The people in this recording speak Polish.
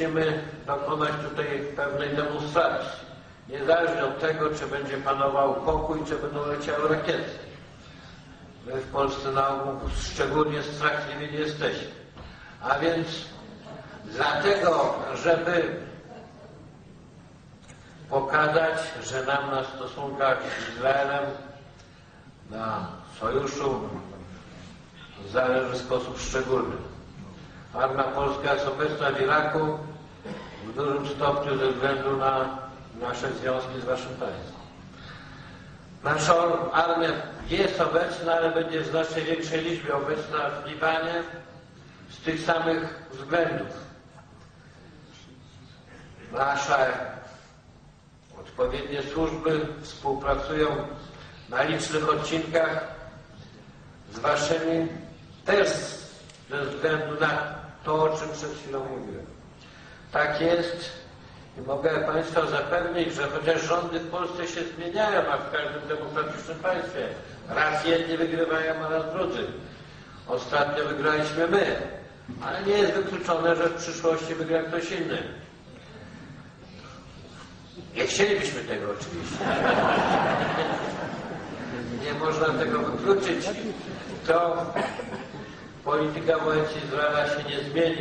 Musimy dokonać tutaj pewnej demonstracji. Niezależnie od tego, czy będzie panował pokój, czy będą leciały rakiety. My w Polsce na ogół szczególnie strachliwi nie jesteśmy. A więc dlatego, żeby pokazać, że nam na stosunkach z Izraelem, na sojuszu zależy w sposób szczególny. Armia polska jest obecna w Iraku w dużym stopniu ze względu na nasze związki z waszym państwem. Nasza armia jest obecna, ale będzie w znacznie większej liczbie obecna w Libanie z tych samych względów. Nasze odpowiednie służby współpracują na licznych odcinkach z waszymi też ze względu na to, o czym przed chwilą mówiłem. Tak jest i mogę Państwa zapewnić, że chociaż rządy w Polsce się zmieniają, a w każdym demokratycznym państwie, raz jedni wygrywają, a raz drudzy. Ostatnio wygraliśmy my, ale nie jest wykluczone, że w przyszłości wygra ktoś inny. Nie chcielibyśmy tego oczywiście. Nie można tego wykluczyć. To polityka wobec Izraela się nie zmieni.